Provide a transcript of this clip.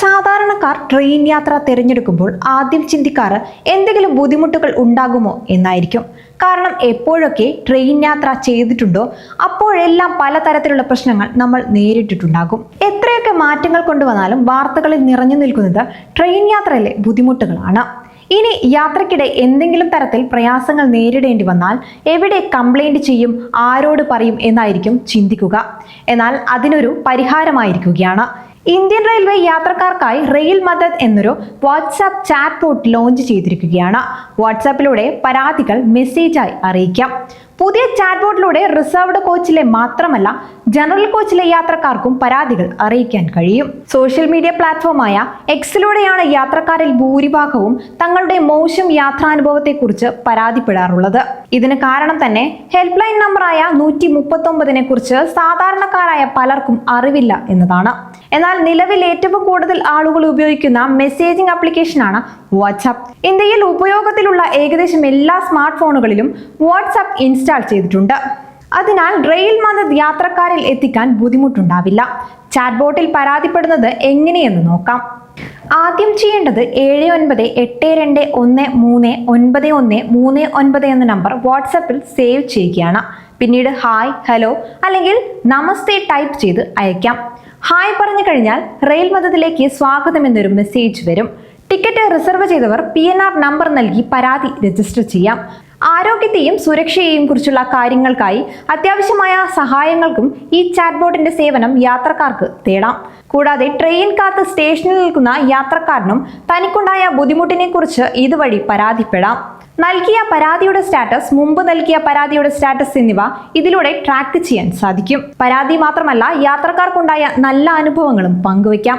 സാധാരണക്കാർ ട്രെയിൻ യാത്ര തിരഞ്ഞെടുക്കുമ്പോൾ ആദ്യം ചിന്തിക്കാറ് എന്തെങ്കിലും ബുദ്ധിമുട്ടുകൾ ഉണ്ടാകുമോ എന്നായിരിക്കും. കാരണം എപ്പോഴൊക്കെ ട്രെയിൻ യാത്ര ചെയ്തിട്ടുണ്ടോ അപ്പോഴെല്ലാം പലതരത്തിലുള്ള പ്രശ്നങ്ങൾ നമ്മൾ നേരിട്ടിട്ടുണ്ടാകും. എത്രയൊക്കെ മാറ്റങ്ങൾ കൊണ്ടുവന്നാലും വാർത്തകളിൽ നിറഞ്ഞു നിൽക്കുന്നത് ട്രെയിൻ യാത്രയിലെ ബുദ്ധിമുട്ടുകളാണ്. ഇനി യാത്രക്കിടെ എന്തെങ്കിലും തരത്തിൽ പ്രയാസങ്ങൾ നേരിടേണ്ടി വന്നാൽ എവിടെ കംപ്ലൈന്റ് ചെയ്യും ആരോട് പറയും എന്നായിരിക്കും ചിന്തിക്കുക. എന്നാൽ അതിനൊരു പരിഹാരമായിരിക്കുകയാണ്. ഇന്ത്യൻ റെയിൽവേ യാത്രക്കാർക്കായി റെയിൽ മദത് എന്നൊരു വാട്സാപ്പ് ചാറ്റ് ബോട്ട് ലോഞ്ച് ചെയ്തിരിക്കുകയാണ്. വാട്സാപ്പിലൂടെ പരാതികൾ മെസ്സേജായി അറിയിക്കാം. പുതിയ ചാറ്റ് ബോട്ടിലൂടെ റിസർവ്ഡ് കോച്ചിലെ മാത്രമല്ല ജനറൽ കോച്ചിലെ യാത്രക്കാർക്കും പരാതികൾ അറിയിക്കാൻ കഴിയും. സോഷ്യൽ മീഡിയ പ്ലാറ്റ്ഫോമായ എക്സിലൂടെയാണ് യാത്രക്കാരിൽ ഭൂരിഭാഗവും തങ്ങളുടെ മോശം യാത്രാനുഭവത്തെക്കുറിച്ച് പരാതിപ്പെടാറുള്ളത്. ഇതിന് കാരണം തന്നെ ഹെൽപ്പ് ലൈൻ നമ്പറായ നൂറ്റി മുപ്പത്തൊമ്പതിനെ കുറിച്ച് സാധാരണക്കാരായ പലർക്കും അറിവില്ല എന്നതാണ്. എന്നാൽ നിലവിൽ ഏറ്റവും കൂടുതൽ ആളുകൾ ഉപയോഗിക്കുന്ന മെസ്സേജിംഗ് ആപ്ലിക്കേഷനാണ് വാട്സാപ്പ്. ഇന്ത്യയിൽ ഉപയോഗത്തിലുള്ള ഏകദേശം എല്ലാ സ്മാർട്ട് ഫോണുകളിലും വാട്സാപ്പ് ഇൻസ്റ്റാൾ ചെയ്തിട്ടുണ്ട്. അതിനാൽ റെയിൽ മദത് യാത്രക്കാരിൽ എത്തിക്കാൻ ബുദ്ധിമുട്ടുണ്ടാവില്ല. ചാറ്റ്ബോട്ടിൽ പരാതിപ്പെടുന്നത് എങ്ങനെയെന്ന് നോക്കാം. ആദ്യം ചെയ്യേണ്ടത് ഏഴ് ഒൻപത് എട്ട് രണ്ട് ഒന്ന് മൂന്ന് ഒൻപത് ഒന്ന് മൂന്ന് ഒൻപത് എന്ന നമ്പർ വാട്സപ്പിൽ സേവ് ചെയ്യുകയാണ്. പിന്നീട് ഹായ് ഹലോ അല്ലെങ്കിൽ നമസ്തേ ടൈപ്പ് ചെയ്ത് അയക്കാം. ഹായ് പറഞ്ഞു കഴിഞ്ഞാൽ റെയിൽ മതത്തിലേക്ക് സ്വാഗതം എന്നൊരു മെസ്സേജ് വരും. ടിക്കറ്റ് റിസർവ് ചെയ്തവർ പി നമ്പർ നൽകി പരാതി രജിസ്റ്റർ ചെയ്യാം. ആരോഗ്യത്തെയും സുരക്ഷയെയും കുറിച്ചുള്ള കാര്യങ്ങൾക്കായി അത്യാവശ്യമായ സഹായങ്ങൾക്കും ഈ ചാറ്റ്ബോട്ടിന്റെ സേവനം യാത്രക്കാർക്ക് തേടാം. കൂടാതെ ട്രെയിൻ കാത്ത് സ്റ്റേഷനിൽ നിൽക്കുന്ന യാത്രക്കാരനും തനിക്കുണ്ടായ ബുദ്ധിമുട്ടിനെ കുറിച്ച് ഇതുവഴി പരാതിപ്പെടാം. നൽകിയ പരാതിയുടെ സ്റ്റാറ്റസ് മുമ്പ് നൽകിയ പരാതിയുടെ സ്റ്റാറ്റസ് എന്നിവ ഇതിലൂടെ ട്രാക്ക് ചെയ്യാൻ സാധിക്കും. പരാതി മാത്രമല്ല യാത്രക്കാർക്കുണ്ടായ നല്ല അനുഭവങ്ങളും പങ്കുവയ്ക്കാം.